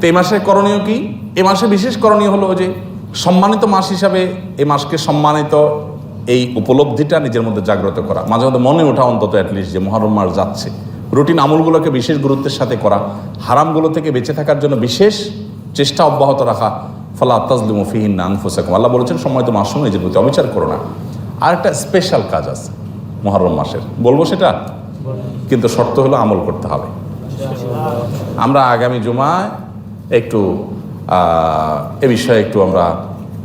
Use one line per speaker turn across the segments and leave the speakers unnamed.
তো এই মাসে করণীয় কি? এ মাসে বিশেষ করণীয় হলো যে সম্মানিত মাস হিসাবে এ মাসকে সম্মানিত এই উপলব্ধিটা নিজের মধ্যে জাগ্রত করা। মাঝে মধ্যে মনে ওঠা অন্তত অ্যাটলিস্ট যে মহরম মাস যাচ্ছে। রুটিন আমলগুলোকে বিশেষ গুরুত্বের সাথে করা হারামগুলো থেকে বেঁচে থাকার জন্য বিশেষ চেষ্টা অব্যাহত রাখা ফলা তাজলিম ফিহিন নান ফুসাকুম আল্লাহ বলেছেন সময় তো মাস নিজের প্রতি অবিচার করো না। আর একটা স্পেশাল কাজ আছে মহরম মাসের। বলব সেটা? কিন্তু শর্ত হলো আমল করতে হবে। আমরা আগামী জুমায় একটু এ বিষয়ে একটু আমরা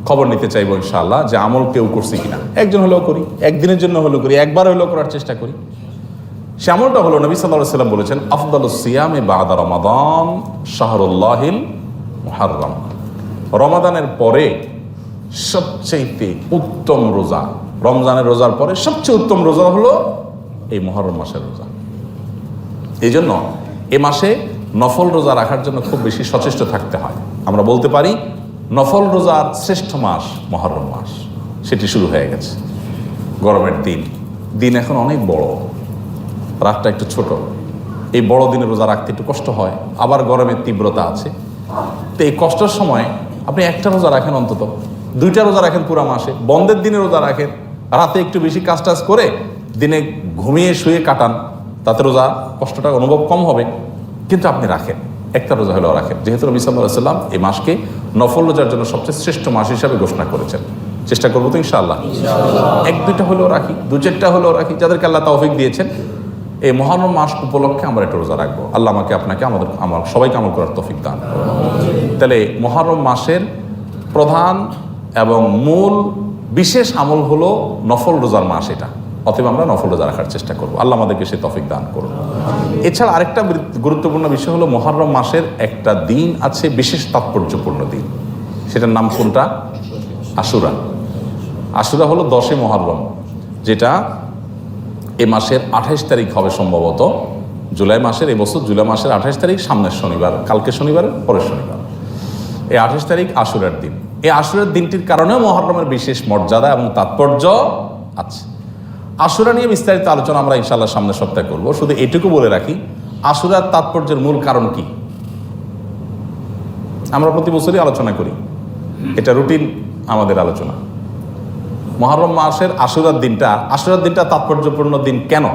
খবর নিতে চাইব ইনশাআল্লাহ যে আমল কেউ করছি কিনা। একজন হলেও করি, একদিনের জন্য হলেও করি, একবার হলেও করার চেষ্টা করি। সে আমলটা হলো নবী সাল্লাহ সাল্লাম বলেছেন, আফদাল সিয়ামে বাদা রমাদান শাহরুল্লাহিল মুহাররম। রমাদানের পরে সবচেয়ে উত্তম রোজা, রমজানের রোজার পরে সবচেয়ে উত্তম রোজা হলো এই মহরম মাসের রোজা। এই জন্য এ মাসে নফল রোজা রাখার জন্য খুব বেশি সচেষ্ট থাকতে হয়। আমরা বলতে পারি, নফল রোজার শ্রেষ্ঠ মাস মহরম মাস। সেটি শুরু হয়ে গেছে। গরমের দিন। দিন এখন অনেক বড়। রাতটা একটু ছোট। এই বড় দিনে রোজা রাখতে একটু কষ্ট হয়। আবার গরমের তীব্রতা আছে। তো এই কষ্টের সময় আপনি একটা রোজা রাখেন অন্তত। দুইটা রোজা রাখেন পুরা মাসে। বন্ধের দিনে রোজা রাখেন। রাতে একটু বেশি কাজ টাজ করে দিনে ঘুমিয়ে শুয়ে কাটান। তাতে রোজা কষ্টটা অনুভব কম হবে। কিন্তু আপনি রাখেন। একটা রোজা হলেও রাখেন। যেহেতু রবি সাল্লাহ সাল্লাম এই মাসকে নফল রোজার জন্য সবচেয়ে শ্রেষ্ঠ মাস হিসাবে ঘোষণা করেছেন। চেষ্টা করব তো ইনশাআল্লাহ। এক দুইটা হলেও রাখি দু চারটা হলেও রাখি যাদেরকে আল্লাহ তৌফিক দিয়েছেন। এই মহানম মাস উপলক্ষে আমরা একটা রোজা রাখব। আল্লাহ আমাকে আপনাকে আমাদের আমার সবাইকে আমল করার তৌফিক দান তাহলে মহারম মাসের প্রধান এবং মূল বিশেষ আমল হলো নফল রোজার মাস এটা। অথবা আমরা নফল রোজা রাখার চেষ্টা করব। আল্লাহ আমাদেরকে সে তফিক দান করুন। এছাড়া আরেকটা গুরুত্বপূর্ণ বিষয় হলো মহারম মাসের একটা দিন আছে বিশেষ তাৎপর্যপূর্ণ দিন। সেটার নাম কোনটা? আশুরা। আশুরা হলো দশে মহারম, যেটা এ মাসের আঠাইশ তারিখ হবে সম্ভবত। জুলাই মাসের এবছর জুলাই মাসের আঠাইশ তারিখ, সামনের শনিবার, কালকে শনিবার, পরের শনিবার। এই আঠাশ তারিখ আশুরার দিন। এই আশুরের দিনটির কারণেও মহরমের বিশেষ মর্যাদা এবং তাৎপর্য আছে। আশুরা নিয়ে বিস্তারিত আলোচনা আমরা ইনশাল্লাহ সামনের সপ্তাহে করব। শুধু এটুকু বলে রাখি, আশুরার তাৎপর্যের মূল কারণ কি? আমরা প্রতি বছরই আলোচনা করি। এটা রুটিন আমাদের আলোচনা। মহরম মাসের আশুরার দিনটা আশুরার দিনটা তাৎপর্যপূর্ণ দিন কেন?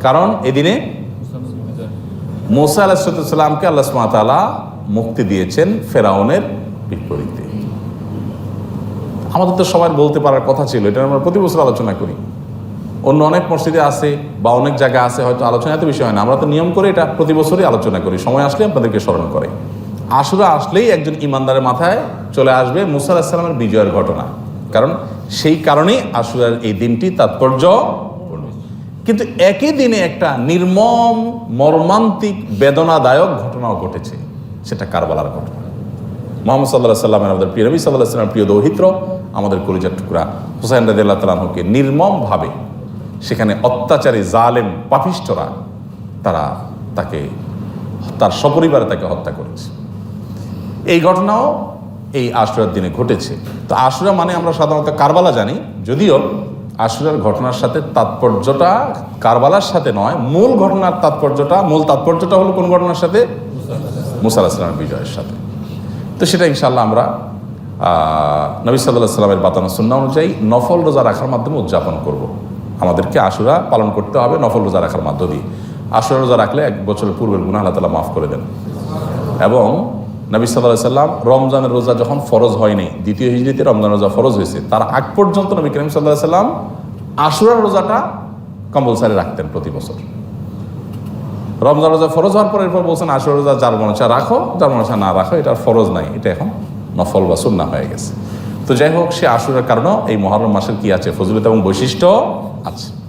কারণ এদিনে মোসা আলাহিসামকে আল্লাহ সুমাতালা মুক্তি দিয়েছেন ফেরাউনের বিপরীতে। আমাদের তো সবাই বলতে পারার কথা ছিল, এটা আমরা প্রতি বছর আলোচনা করি। অন্য অনেক মসজিদে আছে বা অনেক জায়গায় আছে, হয়তো আলোচনা এত বিষয় হয় না। আমরা তো নিয়ম করে এটা প্রতি বছরই আলোচনা করি, সময় আসলে আপনাদেরকে স্মরণ করে। আশুরা আসলেই একজন ইমানদারের মাথায় চলে আসবে মুসা আলাহিসাল্লামের বিজয়ের ঘটনা। কারণ সেই কারণেই আশুরার এই দিনটি তাৎপর্য কিন্তু একই দিনে একটা নির্মম, মর্মান্তিক, বেদনাদায়ক ঘটনাও ঘটেছে, সেটা কারবালার ঘটনা। মোহাম্মদ সাল্লাহ সাল্লামের আমাদের প্রিয় নবী সাল্লাহ সাল্লামের প্রিয় দৌহিত্র, আমাদের কলিজার টুকরা। হুসাইন রাজি আল্লাহ তালাহকে নির্মমভাবে সেখানে অত্যাচারী, জালেম পাপিষ্টরা তারা তাকে তার সপরিবারে তাকে হত্যা করেছে। এই ঘটনাও এই আশুরার দিনে ঘটেছে। তো আশুরা মানে আমরা সাধারণত কারবালা জানি, যদিও আশুরার ঘটনার সাথে তাৎপর্যটা কারবালার সাথে নয়, মূল ঘটনার তাৎপর্যটা, মূল তাৎপর্যটা হলো কোন ঘটনার সাথে? মুসা আসলামের বিজয়ের সাথে। তো সেটা ইনশাল্লাহ আমরা নবী সাল্লাহ সাল্লামের বাতানো সুন্না অনুযায়ী নফল রোজা রাখার মাধ্যমে উদযাপন করব। আমাদেরকে আশুরা পালন করতে হবে নফল রোজা রাখার মাধ্য দিয়ে আশুরা রোজা রাখলে এক বছরের পূর্বের গুণা আল্লাহ তালা মাফ করে দেন। এবং নবী সাল্লাহ সাল্লাম রমজানের রোজা যখন ফরজ হয়নি, দ্বিতীয় হিজড়িতে রমজান রোজা ফরজ হয়েছে, তার আগ পর্যন্ত নবী করিম সাল্লাহ সাল্লাম আশুরার রোজাটা কম্পালসারি রাখতেন প্রতি বছর। রমজান রোজা ফরজ হওয়ার পর এরপর বলছেন আশুর রোজা যার মনসা রাখো, যার মনসা না রাখো এটা ফরজ নাই। এটা এখন নফল বা সুন্না হয়ে গেছে। তো যাই হোক, সে আশুরের কারণেও এই মহরম মাসের কি আছে? ফজিলত এবং বৈশিষ্ট্য আছে।